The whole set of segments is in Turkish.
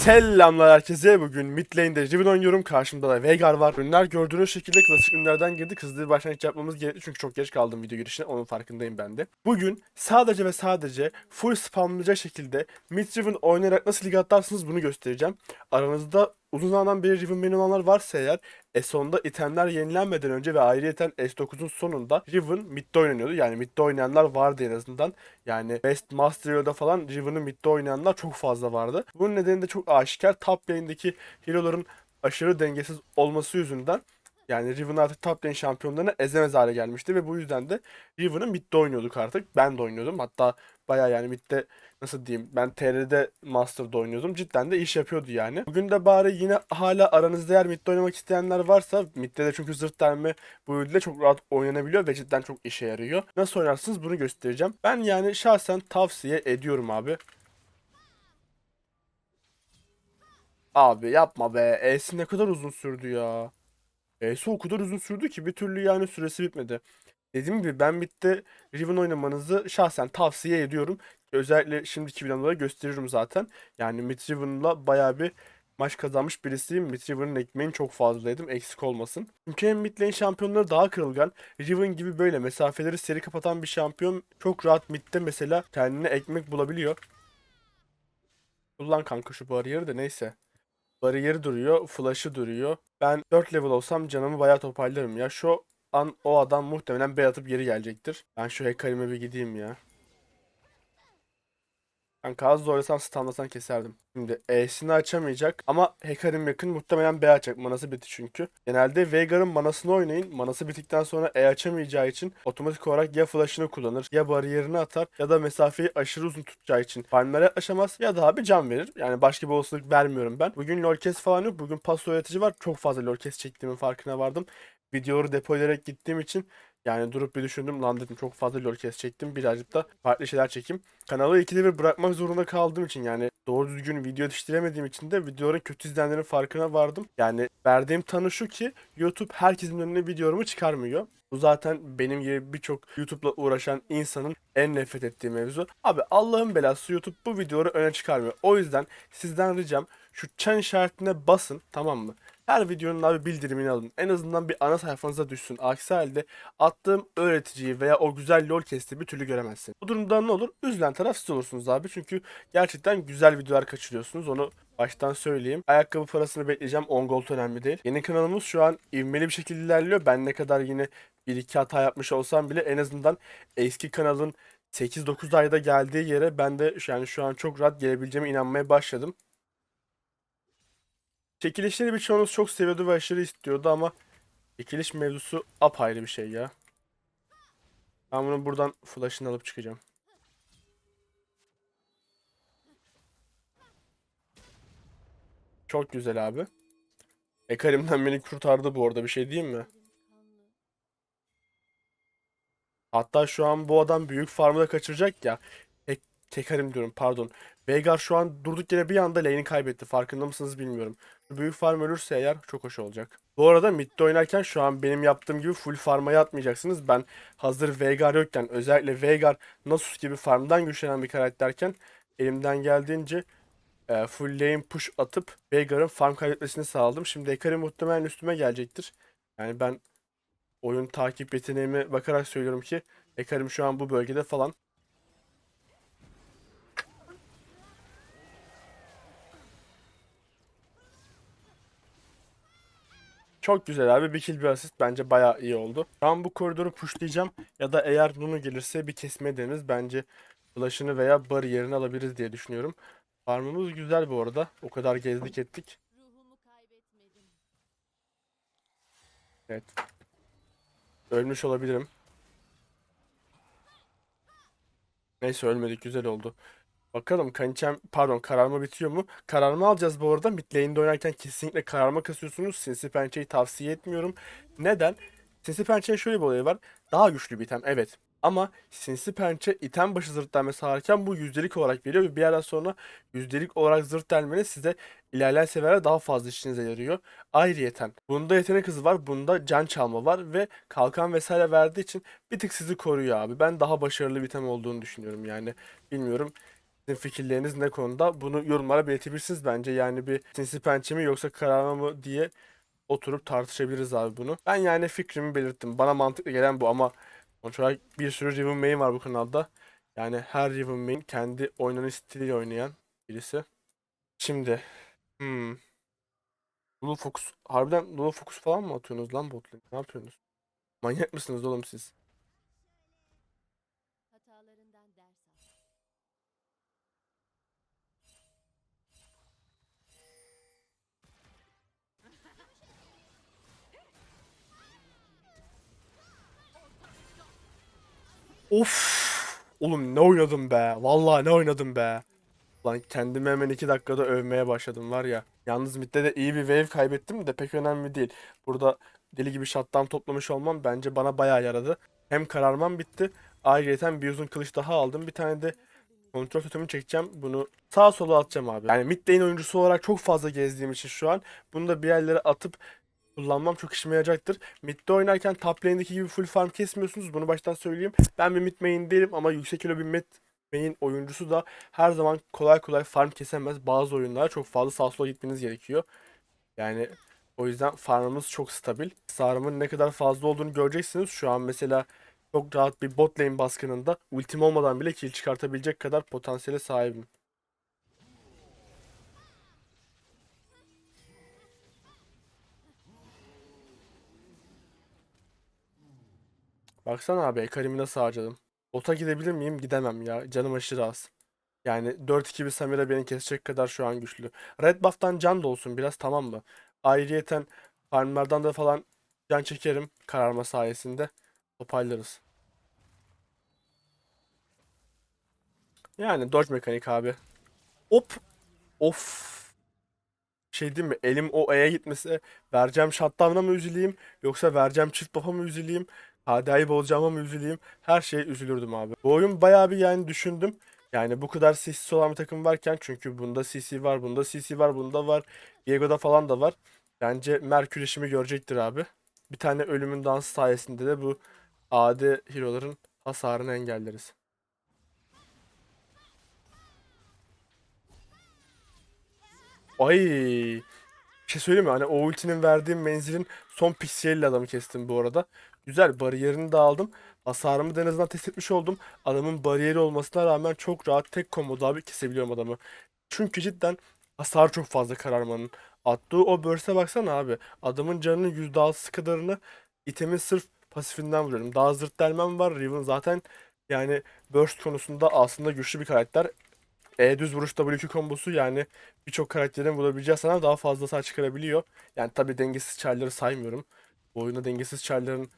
Selamlar herkese. Bugün mid lane'de Riven oynuyorum. Karşımda da Veigar var. Ürünler gördüğünüz şekilde klasik ürünlerden girdik. Hızlı bir başlangıç yapmamız gerekli çünkü çok geç kaldım video girişine. Onun farkındayım ben de. Bugün sadece ve sadece full spamlayacak şekilde mid Riven oynayarak nasıl lig atlarsınız bunu göstereceğim. Aranızda uzun zamandan beri Riven main olanlar varsa eğer S10'da itemler yenilenmeden önce ve ayrıyeten S9'un sonunda Riven midde oynanıyordu. Yani midde oynayanlar vardı en azından. Yani Best Master Hero'da falan Riven'ı midde oynayanlar çok fazla vardı. Bunun nedeni de çok aşikar. Top lane'deki hero'ların aşırı dengesiz olması yüzünden yani Riven artık top lane şampiyonlarına ezemez hale gelmişti ve bu yüzden de Riven'ı midde oynuyorduk artık. Ben de oynuyordum. Hatta baya yani midde nasıl diyeyim ben TR'de Master'da oynuyordum. Cidden de iş yapıyordu yani. Bugün de bari yine hala aranızda eğer midde oynamak isteyenler varsa midde de çünkü zırt delme bu ile çok rahat oynanabiliyor ve cidden çok işe yarıyor. Nasıl oynarsınız bunu göstereceğim. Ben yani şahsen tavsiye ediyorum abi. Abi yapma be. E'si ne kadar uzun sürdü ya. E'si o kadar uzun sürdü ki bir türlü yani süresi bitmedi. Dediğim gibi ben bitti Riven oynamanızı şahsen tavsiye ediyorum. Özellikle şimdiki videoda gösteririm zaten. Yani Mid Riven'la bayağı bir maç kazanmış birisiyim. Mid Riven'ın ekmeğini çok fazla yedim eksik olmasın. Çünkü hem mid lane şampiyonları daha kırılgan. Riven gibi böyle mesafeleri seri kapatan bir şampiyon çok rahat midde mesela kendine ekmek bulabiliyor. Kullan kanka şu bariyeri de neyse. Bariyeri duruyor, flash'ı duruyor. Ben 4 level olsam canımı bayağı toparlarım ya. Şu an o adam muhtemelen B atıp geri gelecektir. Ben şu Hecarim'e bir gideyim ya. Kanka az zorlasam stunlasan keserdim. Şimdi E'sini açamayacak ama Hecarim yakın muhtemelen B açacak. Manası bitti çünkü. Genelde Veigar'ın manasını oynayın. Manası bittikten sonra E açamayacağı için otomatik olarak ya flash'ını kullanır ya bariyerini atar ya da mesafeyi aşırı uzun tutacağı için farmlara yaklaşamaz ya da abi can verir. Yani başka bir olasılık vermiyorum ben. Bugün lol kes falan yok. Bugün paso yaratıcı var. Çok fazla lol kes çektiğimin farkına vardım. Videoları depolayarak gittiğim için yani durup bir düşündüm lan dedim çok fazla lol kes çektim birazcık da farklı şeyler çekeyim. Kanalı ikide bir bırakmak zorunda kaldığım için yani doğru düzgün video yetiştiremediğim için de videoların kötü izlenenlerin farkına vardım. Yani verdiğim tanı şu ki YouTube herkesin önüne videomu çıkarmıyor. Bu zaten benim gibi birçok YouTube'la uğraşan insanın en nefret ettiği mevzu. Abi Allah'ın belası YouTube bu videoları öne çıkarmıyor. O yüzden sizden ricam şu çan işaretine basın tamam mı? Her videonun abi bildirimini alın. En azından bir ana sayfanıza düşsün. Aksi halde attığım öğreticiyi veya o güzel lol kesti bir türlü göremezsin. Bu durumda ne olur? Üzülen taraf siz olursunuz abi. Çünkü gerçekten güzel videolar kaçırıyorsunuz. Onu baştan söyleyeyim. Ayakkabı parasını bekleyeceğim. 10 gold önemli değil. Yeni kanalımız şu an ivmeli bir şekilde ilerliyor. Ben ne kadar yine bir iki hata yapmış olsam bile en azından eski kanalın 8-9 ayda geldiği yere ben de yani şu an çok rahat gelebileceğime inanmaya başladım. Çekilişleri birçoğunuz çok seviyordu ve aşırı istiyordu ama çekiliş mevzusu apayrı bir şey ya. Ben bunu buradan flash'ını alıp çıkacağım. Çok güzel abi. Ekarim'den beni kurtardı bu arada bir şey diyeyim mi? Hatta şu an bu adam büyük farmı da kaçıracak ya. Tek, Tekarim diyorum pardon. Veigar şu an durduk yere bir anda lane'i kaybetti. Farkında mısınız bilmiyorum. Büyük farm ölürse eğer çok hoş olacak. Bu arada midde oynarken şu an benim yaptığım gibi full farm'a atmayacaksınız. Ben hazır Veigar yokken özellikle Veigar Nasus gibi farmdan güçlenen bir karakterken elimden geldiğince e, full lane push atıp Veigar'ın farm kaybetmesini sağladım. Şimdi Ekari muhtemelen üstüme gelecektir. Yani ben oyun takip yeteneğime bakarak söylüyorum ki Ekarim şu an bu bölgede falan. Çok güzel abi. Bir kill bir asist bence bayağı iyi oldu. An bu koridoru pushlayacağım. Ya da eğer Nunu gelirse bir kesme deniriz. Bence flash'ını veya bariyerini alabiliriz diye düşünüyorum. Farmımız güzel bu arada. O kadar gezdik ettik. Evet. Ölmüş olabilirim. Neyse ölmedik güzel oldu. Bakalım Kaniçem pardon kararma bitiyor mu? Kararma alacağız bu arada. Mid lane'de oynarken kesinlikle kararma kasıyorsunuz. Sinsi pençeyi tavsiye etmiyorum. Neden? Sinsi pençenin şöyle bir olayı var. Daha güçlü bir item evet. Ama sinsi pençe item başı zırt delmesi hareken bu yüzdelik olarak veriyor ve bir yerden sonra yüzdelik olarak zırt delmeniz size ilerleyen seviyelerde daha fazla işinize yarıyor. Ayrıyeten bunda yetenek hızı var, bunda can çalma var ve kalkan vesaire verdiği için bir tık sizi koruyor abi. Ben daha başarılı bir item olduğunu düşünüyorum yani. Bilmiyorum. Sizin fikirleriniz ne konuda? Bunu yorumlara belirtebilirsiniz bence. Yani bir sinsi pençe mi yoksa kararma mı diye oturup tartışabiliriz abi bunu. Ben yani fikrimi belirttim. Bana mantıklı gelen bu ama sonuç olarak bir sürü Riven main var bu kanalda. Yani her Riven main kendi oynanış stiliyle oynayan birisi. Şimdi hmm. Lulu Focus. Harbiden Lulu Focus falan mı atıyorsunuz lan bot lane? Ne yapıyorsunuz? Manyak mısınız oğlum siz? Of! Oğlum ne oynadım be. Vallahi ne oynadım be. Lan kendimi hemen iki dakikada övmeye başladım var ya. Yalnız midde de iyi bir wave kaybettim de pek önemli değil. Burada deli gibi shutdown toplamış olmam bence bana bayağı yaradı. Hem kararmam bitti. Ayrıca bir uzun kılıç daha aldım. Bir tane de kontrol totemini çekeceğim. Bunu sağa sola atacağım abi. Yani mid lane oyuncusu olarak çok fazla gezdiğim için şu an bunu da bir yerlere atıp kullanmam çok işime yarayacaktır. Mid'de oynarken top lane'deki gibi full farm kesmiyorsunuz. Bunu baştan söyleyeyim. Ben bir mid main değilim ama yüksek elo bir mid main oyuncusu da her zaman kolay kolay farm kesemez. Bazı oyunlara çok fazla sağa sola gitmeniz gerekiyor. Yani o yüzden farmımız çok stabil. Sarımın ne kadar fazla olduğunu göreceksiniz. Şu an mesela çok rahat bir bot lane baskınında ultim olmadan bile kill çıkartabilecek kadar potansiyele sahibim. Baksana abi Ekarim'i nasıl harcadım. Bota gidebilir miyim? Gidemem ya. Canım aşırı az. Yani 4-2 bir Samira beni kesecek kadar şu an güçlü. Red buff'tan can da olsun biraz tamam mı? Ayrıyeten farmlardan da falan can çekerim kararma sayesinde. Toparlarız. Yani dodge mekanik abi. Hop. Of. Şey diyeyim mi? Elim o E'ye gitmese vereceğim shutdown'a mı üzüleyim yoksa vereceğim çift buff'a mı üzüleyim? HDI'yi bozacağıma mı üzüleyim? Her şeye üzülürdüm abi. Bu oyun bayağı bir yani düşündüm. Yani bu kadar CC'si olan bir takım varken çünkü bunda CC var, bunda CC var, bunda var. Diego'da falan da var. Bence Merkür işimi görecektir abi. Bir tane ölümün dansı sayesinde de bu AD hero'ların hasarını engelleriz. Ay bir şey söyleyeyim mi? Hani o ultinin verdiğim menzilin son pikseliyle adamı kestim bu arada. Güzel bariyerini de aldım. Hasarımı da en azından test etmiş oldum. Adamın bariyeri olmasına rağmen çok rahat tek komodo abi kesebiliyorum adamı. Çünkü cidden hasar çok fazla kararmanın. Attığı o burst'e baksana abi. Adamın canının %6'sı kadarını itemin sırf pasifinden vuruyorum. Daha zırt delmem var. Riven zaten yani burst konusunda aslında güçlü bir karakter. E düz vuruş W2 kombosu yani birçok karakterin vurabileceği sana daha fazla hasar çıkarabiliyor. Yani tabii dengesiz çarları saymıyorum. Bu oyunda dengesiz çarların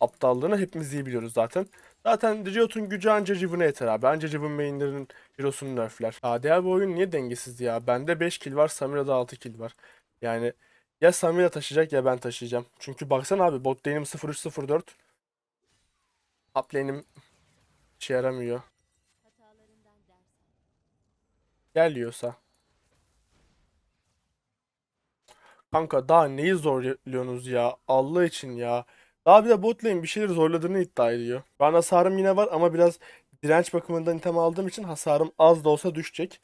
aptallığını hepimiz iyi biliyoruz zaten. Zaten Riot'un gücü anca Riven'e yeter abi. Anca Riven mainlerinin Hero'sunu nerfler. Diğer bu oyun niye dengesizdi ya? Bende 5 kill var, Samira'da 6 kill var. Yani ya Samira taşıyacak ya ben taşıyacağım. Çünkü baksana abi bot lane'im 0304. Top lane'im işe yaramıyor. Geliyorsa. Kanka daha neyi zorluyorsunuz ya? Allah için ya. Daha bir de bot bir şeyleri zorladığını iddia ediyor. Ben hasarım yine var ama biraz direnç bakımından item aldığım için hasarım az da olsa düşecek.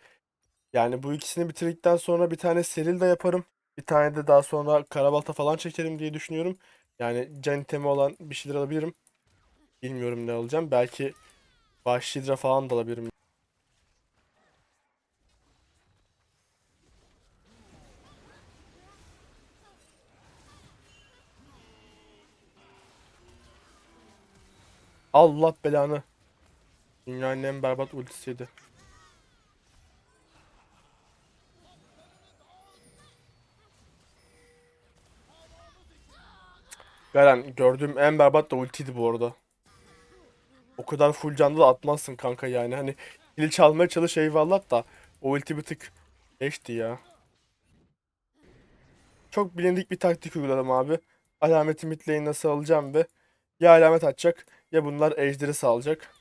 Yani bu ikisini bitirdikten sonra bir tane seril de yaparım. Bir tane de daha sonra karabalta falan çekerim diye düşünüyorum. Yani can itemi olan bir şeyler alabilirim. Bilmiyorum ne alacağım. Belki Vahşi Hidra falan da alabilirim. Allah belanı. Dünyanın en berbat ultisiydi. Garen gördüğüm en berbat da ultiydi bu arada. O kadar full canlı da atmazsın kanka yani. Hani kill çalmaya çalış eyvallah da o ulti bir tık geçti ya. Çok bilindik bir taktik uyguladım abi. Alameti mid lane nasıl alacağım ve ya alamet atacak ya bunlar ejderi sağlayacak.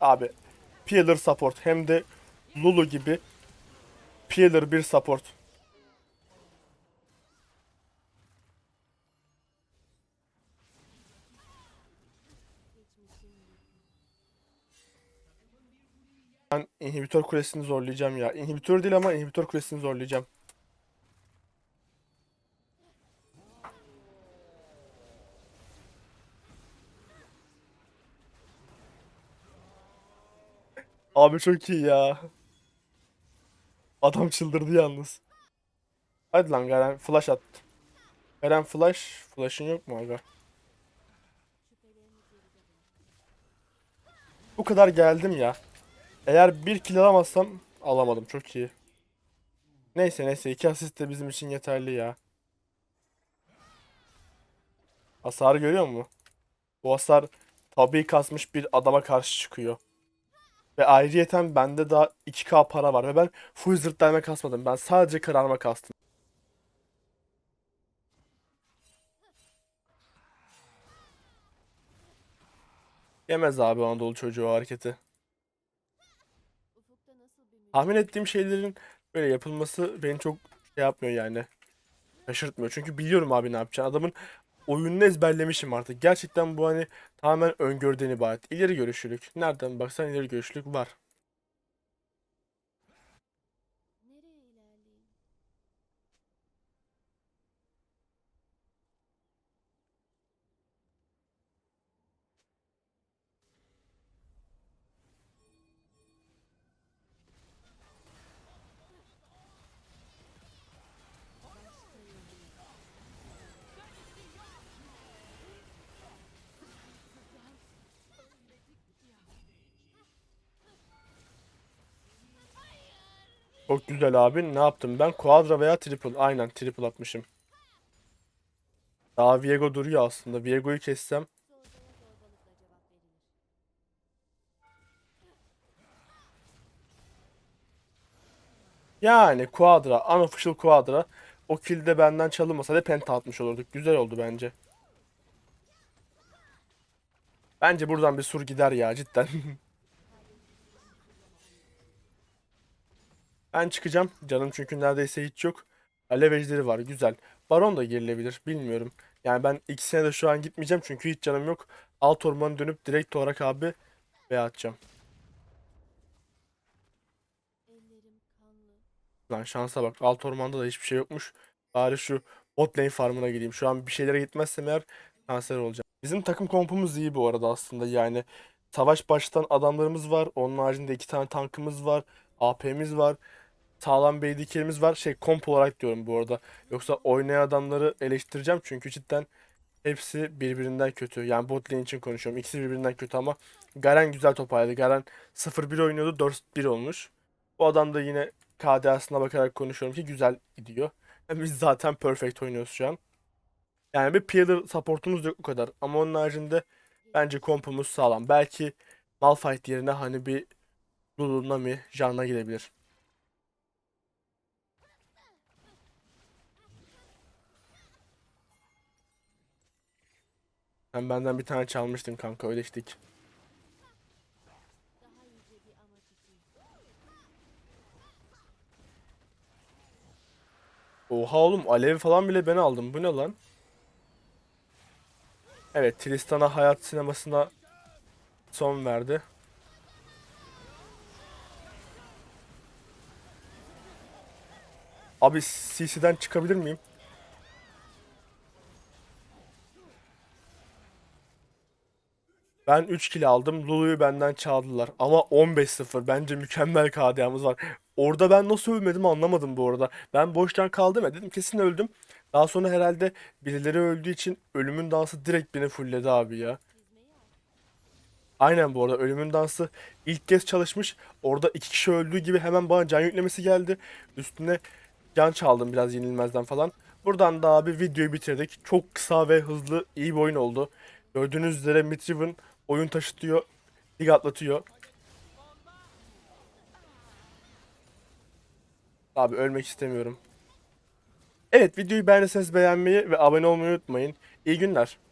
Abi Peeler support hem de Lulu gibi Peeler bir support. Ben inhibitör kulesini zorlayacağım ya. İnhibitör değil ama inhibitör kulesini zorlayacağım. Abi çok iyi ya. Adam çıldırdı yalnız. Hadi lan Garen flash at. Garen flash. Flash'ın yok mu aga? Bu kadar geldim ya. Eğer bir kill alamazsam alamadım. Çok iyi. Neyse neyse iki asist de bizim için yeterli ya. Hasarı görüyor musun? Bu hasar tabii kasmış bir adama karşı çıkıyor. Ve ayrıyeten bende daha 2k para var ve ben full zırhlarıma kasmadım. Ben sadece kararma kastım. Yemez abi Anadolu çocuğu hareketi. Tahmin ettiğim şeylerin böyle yapılması beni çok şey yapmıyor yani. Şaşırtmıyor. Çünkü biliyorum abi ne yapacağını. Adamın oyununu ezberlemişim artık. Gerçekten bu hani tamamen öngörüden ibaret. İleri görüşlülük. Nereden baksan ileri görüşlülük var. Çok güzel abi. Ne yaptım ben? Quadra veya triple. Aynen triple atmışım. Daha Viego duruyor aslında. Viego'yu kessem. Yani Quadra. Unofficial Quadra. O kill de benden çalınmasa da penta atmış olurduk. Güzel oldu bence. Bence buradan bir sur gider ya cidden. Ben çıkacağım. Canım çünkü neredeyse hiç yok. Alev ejderi var. Güzel. Baron da girilebilir. Bilmiyorum. Yani ben ikisine de şu an gitmeyeceğim çünkü hiç canım yok. Alt ormanı dönüp direkt olarak abi ve atacağım. Lan şansa bak. Alt ormanda da hiçbir şey yokmuş. Bari şu bot lane farmına gideyim. Şu an bir şeylere gitmezsem eğer kanser olacağım. Bizim takım kompumuz iyi bu arada aslında. Yani savaş baştan adamlarımız var. Onun haricinde iki tane tankımız var. AP'miz var. Sağlam BDK'miz var. Şey komp olarak diyorum bu arada. Yoksa oynayan adamları eleştireceğim. Çünkü cidden hepsi birbirinden kötü. Yani bot lane için konuşuyorum. İkisi birbirinden kötü ama Garen güzel toparladı. Garen 0-1 oynuyordu. 4-1 olmuş. Bu adam da yine KDA'sına bakarak konuşuyorum ki güzel gidiyor. Yani Biz zaten perfect oynuyoruz şu an. Yani bir pillar supportumuz yok bu kadar. Ama onun haricinde bence kompumuz sağlam. Belki Malphite yerine hani bir Lulu, Nami, Janna gidebilir. Sen benden bir tane çalmıştın kanka ödeştik. Oha oğlum alev falan bile ben aldım. Bu ne lan? Evet Tristan'a hayat sinemasına son verdi. Abi CC'den çıkabilir miyim? Ben 3 kill aldım. Lulu'yu benden çaldılar. Ama 15-0. Bence mükemmel KDA'mız var. Orada ben nasıl ölmedim anlamadım bu arada. Ben boştan kaldım ya dedim kesin öldüm. Daha sonra herhalde birileri öldüğü için ölümün dansı direkt beni fullledi abi ya. Aynen bu arada ölümün dansı ilk kez çalışmış. Orada iki kişi öldüğü gibi hemen bana can yüklemesi geldi. Üstüne can çaldım biraz yenilmezden falan. Buradan da abi videoyu bitirdik. Çok kısa ve hızlı iyi bir oyun oldu. Gördüğünüz üzere Mitriven oyun taşıtıyor, lig atlatıyor. Abi ölmek istemiyorum. Evet videoyu beğendiyseniz beğenmeyi ve abone olmayı unutmayın. İyi günler.